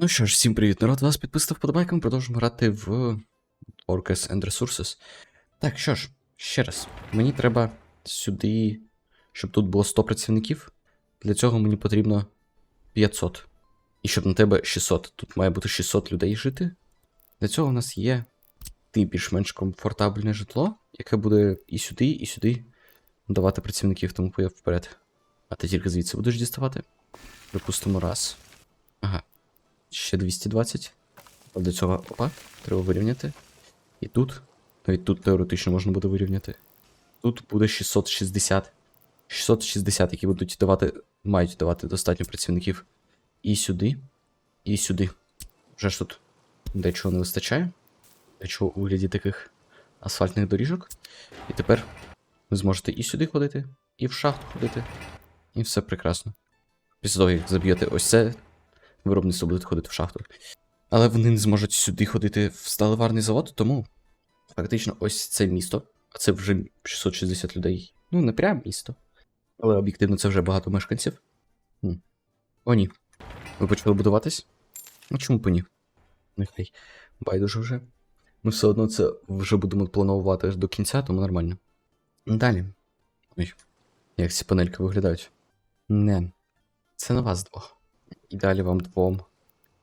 Ну що ж, всім привіт, народ, вас підписав вподобайками, продовжуємо грати в Orcas and Resources. Так, що ж, ще раз, мені треба сюди, щоб тут було 100 працівників. Для цього мені потрібно 500. І щоб на тебе 600. Тут має бути 600 людей жити. Для цього у нас є ти більш-менш комфортабельне житло, яке буде і сюди, і сюди давати працівників, тому поїв вперед. А ти тільки звідси будеш діставати? Припустимо, раз. Ще 220. А Для цього опа, треба вирівняти. І тут, навіть тут теоретично можна буде вирівняти. Тут буде 660. 660, які будуть давати, мають давати достатньо працівників. І сюди, і сюди. Вже ж тут дечого не вистачає. Дечого у вигляді таких асфальтних доріжок. І тепер ви зможете і сюди ходити, і в шахту ходити. І все прекрасно. Після того, як заб'єте ось це, виробництво будуть ходити в шахту. Але вони не зможуть сюди ходити в сталеварний завод, тому фактично ось це місто, а це вже 660 людей. Ну, не прям місто. Але об'єктивно це вже багато мешканців. Хм. О, ні. Ви почали будуватись? А чому і ні? Нехай. Байдуже вже. Ми все одно це вже будемо планувати до кінця, тому нормально. Далі. Ой, як ці панельки виглядають. Не. Це на вас двох. І далі вам двом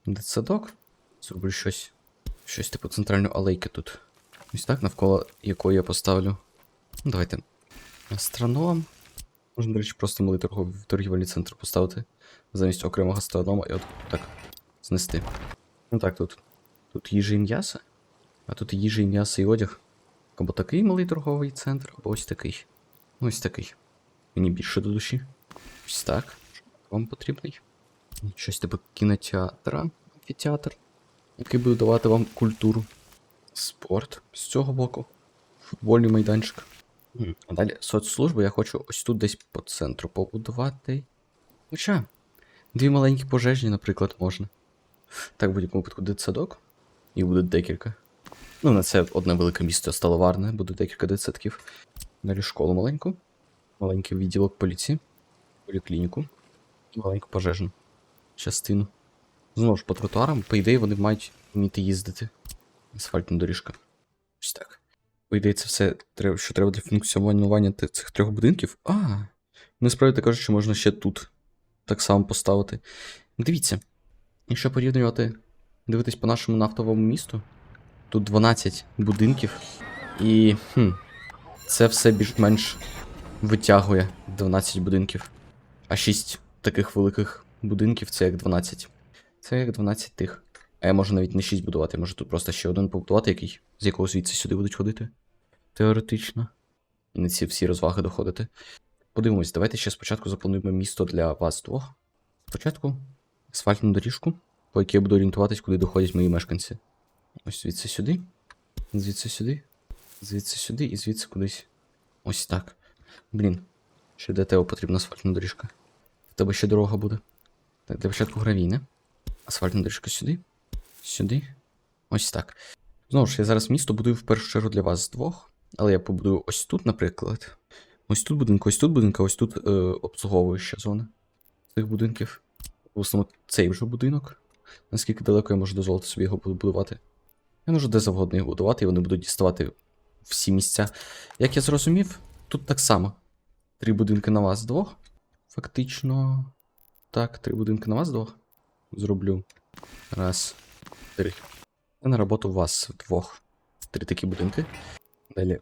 дитсадок. Зроблю щось. Щось типу центральної алейки тут. Ось так, навколо якої я поставлю. Ну, давайте. Астроном. Можна, до речі, просто малий торгівельний центр поставити. Замість окремого астронома і от так знести. Ну так, тут. Тут їжа і м'ясо. А тут їжа і м'ясо і одяг. Або такий малий торговий центр, або ось такий. Ось такий. Мені більше до душі. Ось так. Вам потрібний. Щось типу кінотеатра, амфітеатр, який буде давати вам культуру. Спорт з цього боку. Футбольний майданчик. А далі соцслужби я хочу ось тут десь по центру побудувати. Хоча, дві маленькі пожежні, наприклад, можна. Так, в будь-якому випадку дитсадок. І буде декілька. Ну, на це одне велике місто сталоварне, буде декілька дитсадків. Далі школу маленьку. Маленький відділок поліції. Поліклініку. Маленьку пожежну частину. Знову ж по тротуарам, по ідеї, вони мають вміти їздити. Асфальтна доріжка. Ось так. По ідеї, це все, що треба для функціонування цих трьох будинків. А, насправді кажуть, що можна ще тут так само поставити. Дивіться, якщо порівнювати, дивитись по нашому нафтовому місту, тут 12 будинків, і хм, це все більш-менш витягує 12 будинків. А 6 таких великих будинків це як 12. Це як 12 тих. А я можу навіть не 6 будувати, можу тут просто ще один побудувати, який, з якого звідси сюди будуть ходити. Теоретично. І на ці всі розваги доходити. Подивимось, давайте ще спочатку заплануємо місто для вас двох. Спочатку асфальтну доріжку, по якій я буду орієнтуватись, куди доходять мої мешканці. Ось звідси сюди, звідси сюди, звідси сюди і звідси кудись. Ось так. Блін. Ще для тебе потрібна асфальтна доріжка. В тебе ще дорога буде. Так, для початку гравійне. Асфальтна доріжка сюди. Сюди. Ось так. Знову ж, я зараз місто будую в першу чергу для вас двох. Але я побудую ось тут, наприклад. Ось тут будинок, ось тут будинок, а ось тут е, обслуговуюча зона цих будинків. В основному цей вже будинок. Наскільки далеко я можу дозволити собі його будувати. Я можу де завгодно його будувати, і вони будуть діставати всі місця. Як я зрозумів, тут так само. Три будинки на вас двох. Фактично. Так, три будинки на вас двох. Зроблю. Раз, три. І на роботу вас двох. Три такі будинки. Далі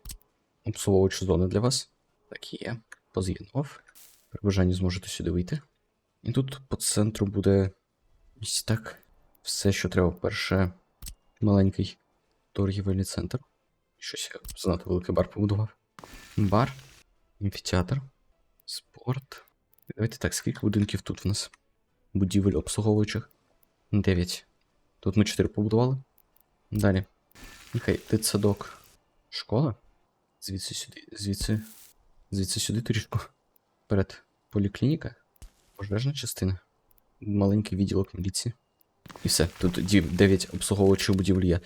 обслуговуючі зони для вас. Так є. Поз'єднував. При бажанні зможете сюди вийти. І тут по центру буде ось так. Все, що треба. Перше, маленький торгівельний центр. Щось я занадто великий бар побудував. Бар, амфітеатр, спорт. Давайте так, скільки будинків тут в нас? Будівель обслуговуючих. 9. Тут ми 4 побудували. Далі. Нехай дитсадок. Школа. Звідси сюди. Звідси. Звідси сюди трішку. Перед поліклініка. Пожежна частина. Маленький відділок міліції. І все. Тут 9 обслуговуючих будівель є.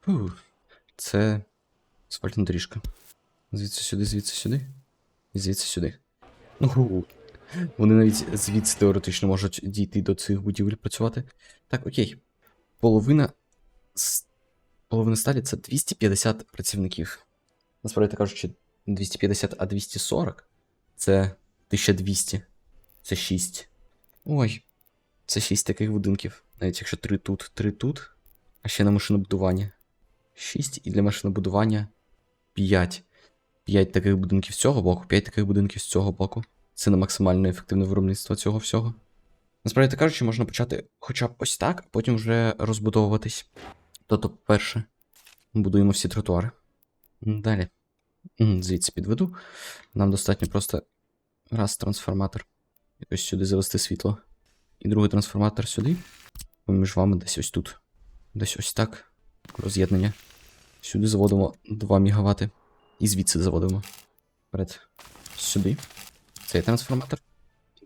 Фух. Це асфальтна доріжка. Звідси сюди, звідси сюди. І звідси сюди. Ну, Вони навіть звідси теоретично можуть дійти до цих будівель працювати. Так, окей. Половина. Половина сталі це 250 працівників. Насправді кажучи, 250, а 240 це 1200. Це 6. Ой. Це 6 таких будинків. Навіть якщо 3 тут, 3 тут. А ще на машинобудування. 6 і для машинобудування 5. 5 таких будинків з цього боку, 5 таких будинків з цього боку. Це не максимально ефективне виробництво цього всього. Насправді так кажучи, можна почати хоча б ось так, а потім вже розбудовуватись. Тобто, перше, будуємо всі тротуари. Далі. Звідси підведу. Нам достатньо просто раз трансформатор. Якось сюди завести світло. І другий трансформатор сюди. Поміж вами десь ось тут. Десь ось так. Роз'єднання. Сюди заводимо 2 МВт. І звідси заводимо. Вперед. Сюди. Цей трансформатор.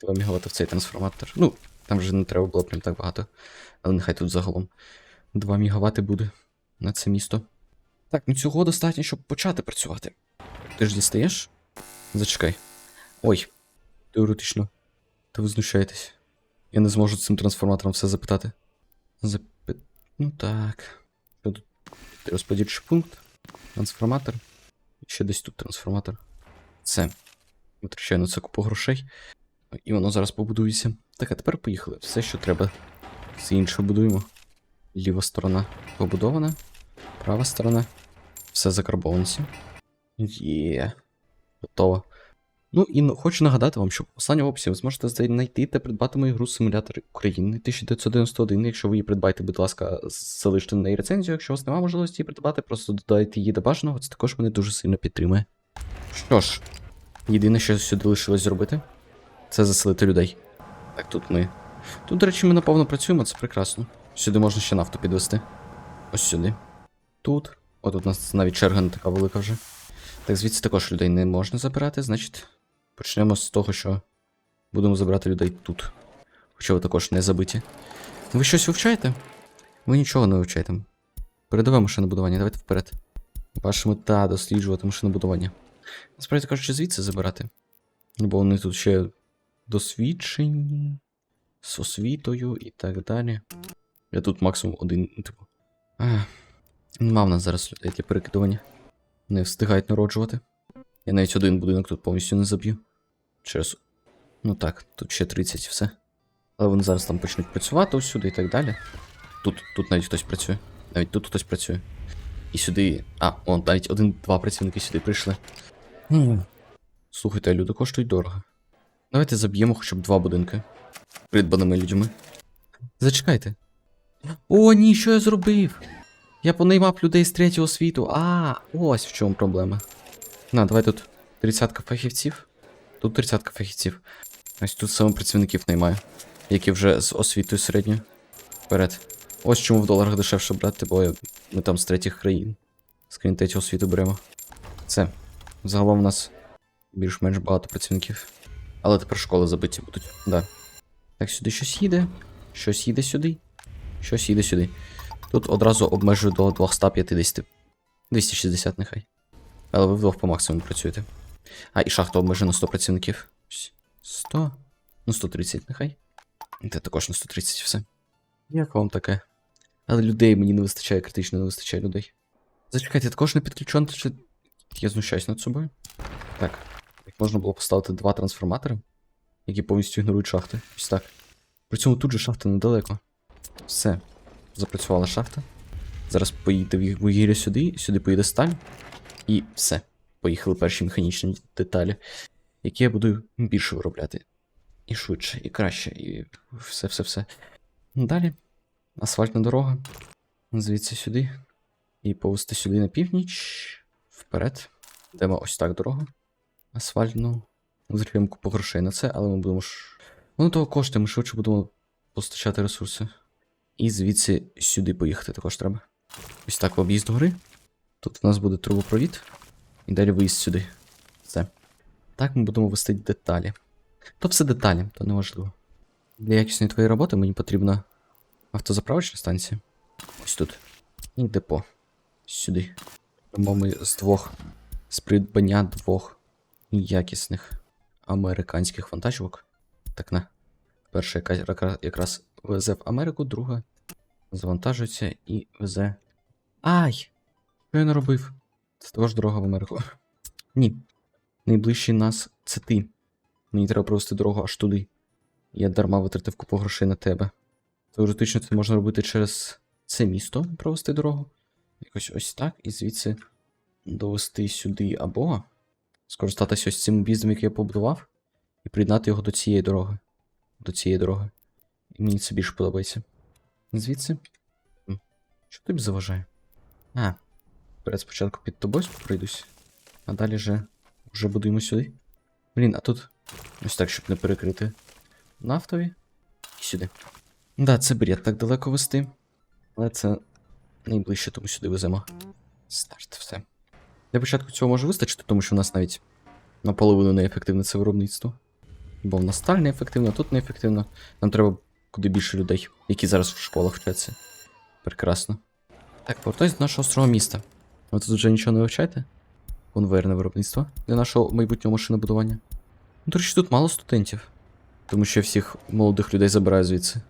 2 МВт в цей трансформатор. Ну, там вже не треба було прям так багато. Але нехай тут загалом. 2 МВт буде на це місто. Так, ну цього достатньо, щоб почати працювати. Ти ж дістаєш? Зачекай. Ой, теоретично. Та ви знущаєтесь. Я не зможу цим трансформатором все запитати. Запит... Ну так. Тут? Розподільчий пункт. Трансформатор. І ще десь тут трансформатор. Це. Витрачаю на це купу грошей. І воно зараз побудується. Так, а тепер поїхали. Все, що треба. Все інше будуємо. Ліва сторона побудована. Права сторона. Все закарбованці. Є. Готово. Ну і хочу нагадати вам, що в останньому описі ви зможете знайти та придбати мою гру симулятор України 1991. Якщо ви її придбаєте, будь ласка, залиште на неї рецензію. Якщо у вас немає можливості її придбати, просто додайте її до бажаного, це також мене дуже сильно підтримує. Що ж, єдине, що сюди лишилось зробити, це заселити людей. Так, тут ми. Тут, до речі, ми наповно працюємо, це прекрасно. Сюди можна ще нафту підвести. Ось сюди. Тут. О, тут у нас навіть черга не така велика вже. Так, звідси також людей не можна забирати, значить, почнемо з того, що будемо забирати людей тут. Хоча ви також не забиті. Ви щось вивчаєте? Ви нічого не вивчаєте. Передове машинобудування, давайте вперед. Ваша мета досліджувати машинобудування. Насправді кажучи, звідси забирати. Бо вони тут ще досвідчені, з освітою і так далі. Я тут максимум один, ну, типу. Нема в нас зараз людей для перекидування. Не встигають народжувати. Я навіть один будинок тут повністю не заб'ю. Через. Ну так, тут ще 30 все. Але вони зараз там почнуть працювати усюди і так далі. Тут, тут навіть хтось працює. Навіть тут хтось працює. І сюди. А, он навіть один-два працівники сюди прийшли. Хм. Слухайте, люди коштують дорого. Давайте заб'ємо хоча б два будинки. Придбаними людьми. Зачекайте. О, ні, що я зробив? Я понаймав людей з третього світу. А, ось в чому проблема. На, давай тут 30 фахівців. Тут 30 фахівців. Ось тут саме працівників наймаю, які вже з освітою середньою. Вперед. Ось чому в доларах дешевше брати, бо ми там з третіх країн. З країн третього світу беремо. Це. Загалом у нас більш-менш багато працівників. Але тепер школи забиті будуть. Да. Так, сюди щось їде. Щось їде сюди. Щось їде сюди. Тут одразу обмежую до 250. 260 нехай. Але ви вдвох по максимуму працюєте. А, і шахта обмежена 100 працівників. 100. Ну, 130 нехай. Це також на 130 все. Як вам таке? Але людей мені не вистачає, критично не вистачає людей. Зачекайте, також не підключено, чи. Я знущаюсь над собою. Так. Як можна було поставити два трансформатори, які повністю ігнорують шахти. Ось так. При цьому тут же шахта недалеко. Все. Запрацювала шахта. Зараз поїде вуг- вугілля сюди, сюди поїде сталь. І все. Поїхали перші механічні деталі, які я буду більше виробляти. І швидше, і краще, і все-все-все. Далі. Асфальтна дорога. Звідси сюди. І повести сюди на північ. Вперед. Йдемо ось так дорога. Асфальтну. Зробимо купу грошей на це, але ми будемо ж. Воно того коштує, ми швидше будемо постачати ресурси. І звідси сюди поїхати також треба. Ось так в об'їзд гори. Тут у нас буде трубопровід. І далі виїзд сюди. Все. Так ми будемо вести деталі. То все деталі, то неважливо. Для якісної твоєї роботи мені потрібна автозаправочна станція. Ось тут. І депо. Сюди. Тому ми з двох. З придбання двох якісних американських вантажівок. Так на. Перша яка, якраз везе в Америку, друга завантажується і везе. Ай! Що я наробив? Це також дорога в Америку. Ні. Найближчий нас це ти. Мені треба провести дорогу аж туди. Я дарма витратив купу грошей на тебе. Теоретично це можна робити через це місто, провести дорогу. Якось ось так, і звідси довести сюди або скористатися ось цим об'їздом, який я побудував, і приєднати його до цієї дороги. До цієї дороги. І мені це більше подобається. Звідси. Що тобі заважає? А. Перед спочатку під тобою пройдусь, а далі вже, вже будуємо сюди. Блін, а тут ось так, щоб не перекрити нафтові. І сюди. Да, це бред так далеко вести. Але це найближче, тому сюди веземо. Старт, все. Для початку цього може вистачити, тому що в нас навіть наполовину неефективне це виробництво. Бо в нас сталь неефективна, тут неефективно. Нам треба куди більше людей, які зараз в школах вчаться. Прекрасно. Так, повертаюсь до нашого старого міста. Ви тут вже нічого не вивчаєте? Конвейерне виробництво для нашого майбутнього машинобудування. Ну, до речі, тут мало студентів. Тому що я всіх молодих людей забираю звідси.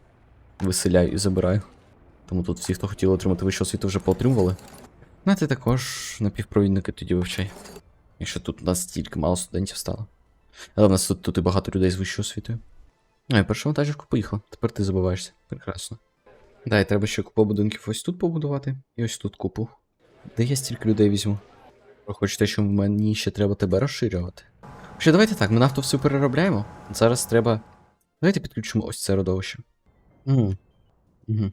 Виселяю і забираю. Тому тут всі, хто хотіли отримати вищу освіту, вже поотримували. Ну, а ти також напівпровідники тоді вивчай. Якщо тут у нас стільки мало студентів стало. Але в нас тут, тут і багато людей з вищою освітою. А, я першу вантажівку поїхала. Тепер ти забуваєшся. Прекрасно. Да, і треба ще купу будинків ось тут побудувати, і ось тут купу. Де я стільки людей візьму? Ви хочете, що мені ще треба тебе розширювати? Ще давайте так, ми нафту всю переробляємо. Зараз треба. Давайте підключимо ось це родовище. Угу. Угу.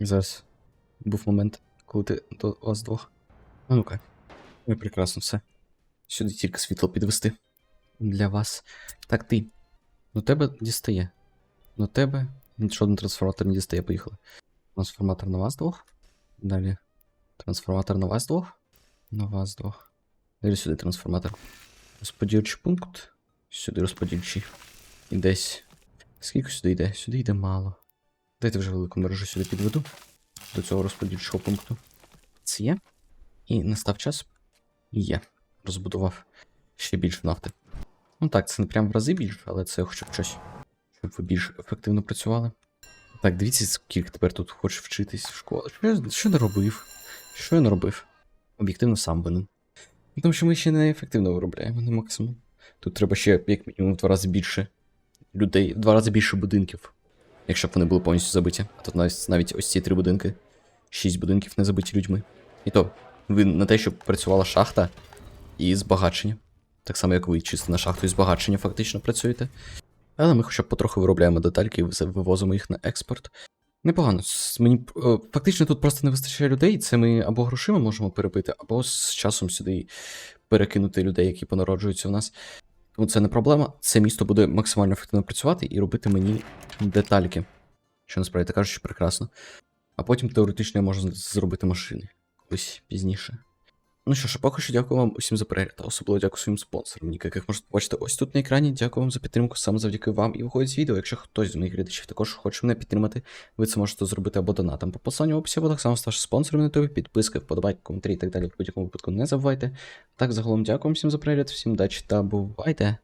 Зараз був момент, коли ти до вас двох. А ну-ка. Ой, прекрасно все. Сюди тільки світло підвести. Для вас. Так, ти. Ну тебе дістає. Ну тебе. Жоден трансформатор не дістає, поїхали. Трансформатор на вас двох. Далі. Трансформатор на вас двох. На вас двох. Далі сюди трансформатор. Розподільчий пункт. Сюди розподільчий. І десь. Скільки сюди йде? Сюди йде мало. Дайте вже велику мережу сюди підведу. До цього розподільчого пункту. Це є. І настав час. Є. Розбудував ще більше нафти. Ну так, це не прям в рази більше, але це хоча б щось. Щоб ви більш ефективно працювали. Так, дивіться, скільки тепер тут хочеш вчитись в школі. Що що я наробив? Що я наробив? Об'єктивно сам винен. Тому що ми ще не ефективно виробляємо на максимум. Тут треба ще, як мінімум, в два рази більше людей, в два рази більше будинків. Якщо б вони були повністю забиті. А тут навіть, навіть ось ці три будинки. Шість будинків не забиті людьми. І то, ви на те, щоб працювала шахта і збагачення. Так само, як ви чисто на шахту і збагачення фактично працюєте. Але ми хоча б потроху виробляємо детальки і вивозимо їх на експорт. Непогано. Мені е, фактично тут просто не вистачає людей. Це ми або грошима можемо перебити, або з часом сюди перекинути людей, які понароджуються в нас. Тому це не проблема. Це місто буде максимально ефективно працювати і робити мені детальки. Що насправді так кажучи, прекрасно. А потім теоретично я можу зробити машини Ось пізніше. Ну що ж, поки що дякую вам усім за перегляд, а особливо дякую своїм спонсорам, яких можете побачити ось тут на екрані. Дякую вам за підтримку, саме завдяки вам і виходить з відео. Якщо хтось з моїх глядачів також хоче мене підтримати, ви це можете зробити або донатом по посланню в описі, або так само ставши спонсором на ютубі, підписки, вподобайки, коментарі і так далі. В будь-якому випадку не забувайте. Так, загалом дякую всім за перегляд, всім удачі та бувайте!